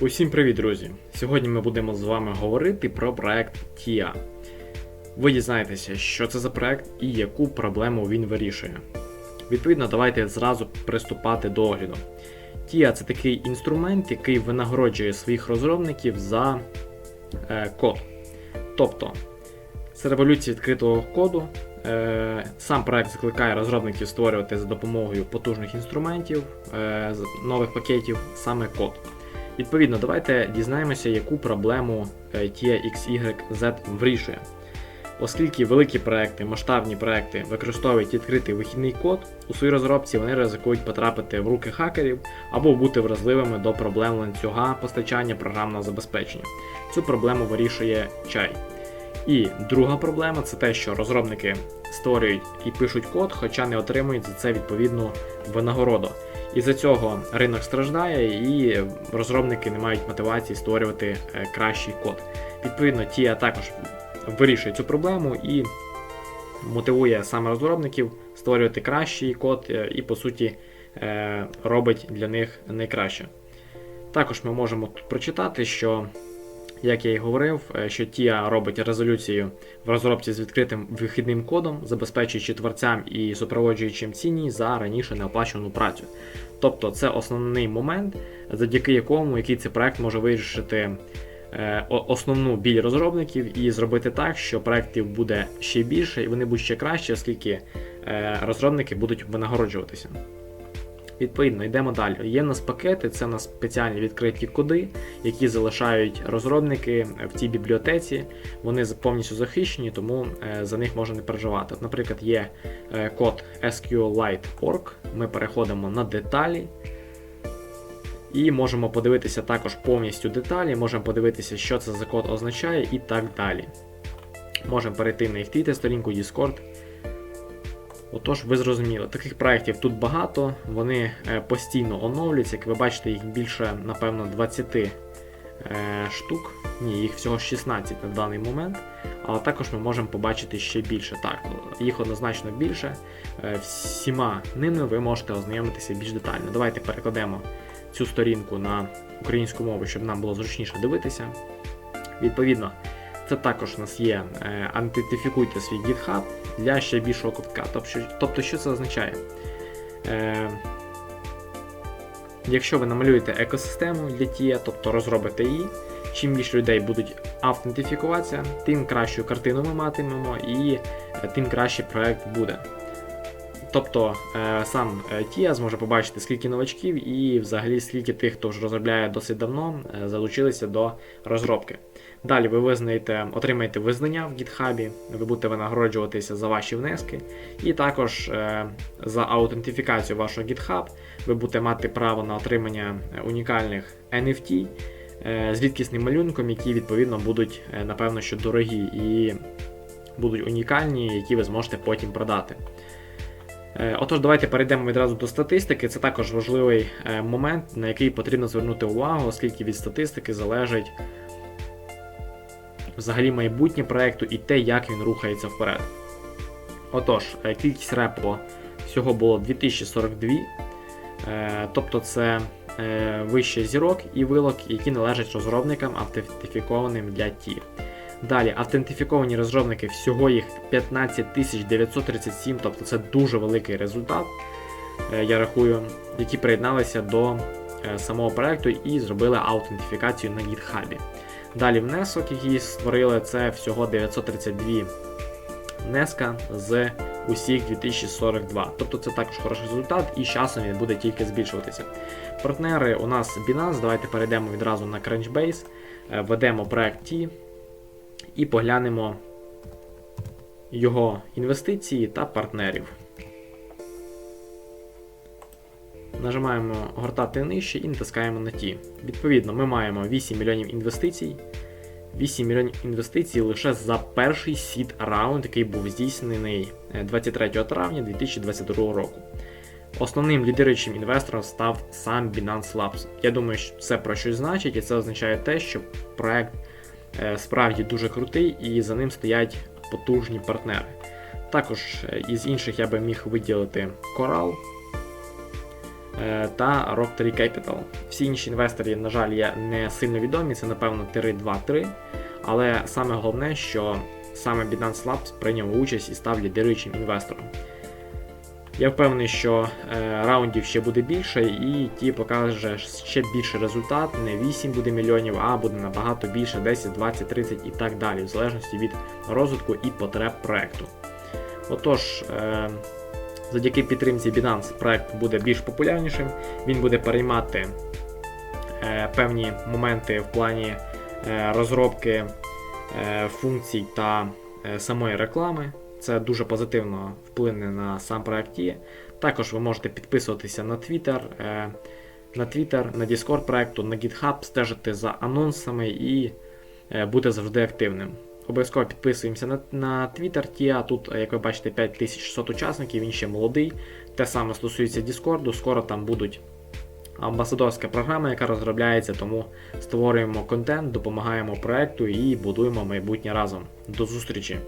Усім привіт, друзі! Сьогодні ми будемо з вами говорити про проект TIA. Ви дізнаєтеся, що це за проект і яку проблему він вирішує. Відповідно, давайте зразу приступати до огляду. TIA це такий інструмент, який винагороджує своїх розробників за е, код. Тобто, це революція відкритого коду. Е, Сам проект закликає розробників створювати за допомогою потужних інструментів, е, нових пакетів саме код. Відповідно, давайте дізнаємося, яку проблему е, TIA XYZ вирішує. Оскільки великі проекти, масштабні проекти використовують відкритий вихідний код, у своїй розробці вони ризикують потрапити в руки хакерів або бути вразливими до проблем ланцюга постачання програмного забезпечення. Цю проблему вирішує чай. І друга проблема це те, що розробники створюють і пишуть код, хоча не отримують за це відповідну винагороду. І за цього ринок страждає, і розробники не мають мотивації створювати е, кращий код. Відповідно, TIA також вирішує цю проблему і мотивує саме розробників створювати кращий код е, і, по суті, е, робить для них найкраще. Також ми можемо тут прочитати, що, як я і говорив, е, що TIA робить резолюцію в розробці з відкритим вихідним кодом, забезпечуючи творцям і супроводжуючим цінність за раніше неоплачувану працю. Тобто це основний момент, завдяки якому який цей проект може вирішити е, основну біль розробників і зробити так, що проєктів буде ще більше і вони будуть ще краще, оскільки е, розробники будуть винагороджуватися. Відповідно, йдемо далі. Є в нас пакети, це у нас спеціальні відкриті коди, які залишають розробники в цій бібліотеці. Вони повністю захищені, тому е, за них можна не переживати. Наприклад, є е, код SQLite.org. Ми переходимо на деталі. І можемо подивитися також повністю деталі, можемо подивитися, що це за код означає і так далі. Можемо перейти на їх Twitter, сторінку Discord. Отож, ви зрозуміли, таких проєктів тут багато, вони е, постійно оновлюються. Як ви бачите, їх більше, напевно, 20 е, штук. Ні, їх всього 16 на даний момент. Але також ми можемо побачити ще більше. Так, їх однозначно більше. Е, всіма ними ви можете ознайомитися більш детально. Давайте перекладемо цю сторінку на українську мову, щоб нам було зручніше дивитися. Відповідно, це також у нас є е, антитифікуйте свій GitHub для ще більшого кутка. Тобто, тобто що це означає? Е, якщо ви намалюєте екосистему для TIA, тобто розробите її, чим більше людей будуть автентифікуватися, тим кращу картину ми матимемо і е, тим краще проект буде. Тобто сам TIA зможе побачити, скільки новачків і взагалі скільки тих, хто вже розробляє досить давно, залучилися до розробки. Далі ви визнаєте, отримаєте визнання в GitHub, ви будете винагороджуватися за ваші внески, і також е, за аутентифікацію вашого GitHub ви будете мати право на отримання е, унікальних NFT е, з рідкісним малюнком, які відповідно будуть, напевно, що дорогі і будуть унікальні, які ви зможете потім продати. Отож, давайте перейдемо відразу до статистики. Це також важливий момент, на який потрібно звернути увагу, оскільки від статистики залежить взагалі майбутнє проекту і те, як він рухається вперед. Отож, е, кількість репо всього було 2042, е, тобто це е, вище зірок і вилок, які належать розробникам автентифікованим для ті. Далі, автентифіковані розробники, всього їх 15937, тобто це дуже великий результат, я рахую, які приєдналися до самого проекту і зробили аутентифікацію на GitHub. Далі внесок, який створили, це всього 932 внеска з усіх 2042. Тобто це також хороший результат, і з часом він буде тільки збільшуватися. Партнери у нас Binance, давайте перейдемо відразу на Crunchbase, е, введемо проект T і поглянемо його інвестиції та партнерів. Нажимаємо гортати нижче і натискаємо на ті. Відповідно, ми маємо 8 мільйонів інвестицій. 8 мільйонів інвестицій лише за перший сід раунд, який був здійснений е, 23 травня 2022 року. Основним лідируючим інвестором став сам Binance Labs. Я думаю, що це про щось значить, і це означає те, що проект е, справді дуже крутий і за ним стоять потужні партнери. Також е, із інших я би міг виділити Coral, е, та Rock3 Capital. Всі інші інвестори, на жаль, є не сильно відомі, це напевно 3-2-3. Але саме головне, що саме Binance Labs прийняв участь і став лідируючим інвестором. Я впевнений, що е, раундів ще буде більше, і ті покаже ще більший результат. Не 8 буде мільйонів, а буде набагато більше 10, 20, 30 і так далі, в залежності від розвитку і потреб проекту. Отож, е, завдяки підтримці Binance проект буде більш популярнішим, він буде переймати е, певні моменти в плані е, розробки е, функцій та е, самої реклами. Це дуже позитивно вплине на сам проект. Також ви можете підписуватися на Twitter, е, на Twitter, на Discord проекту, на GitHub, стежити за анонсами і е, бути завжди активним. Обов'язково підписуємося на, на Twitter Тія. Тут, е, як ви бачите, 5600 учасників, він ще молодий. Те саме стосується Discord, скоро там будуть амбасадорська програма, яка розробляється, тому створюємо контент, допомагаємо проекту і будуємо майбутнє разом. До зустрічі!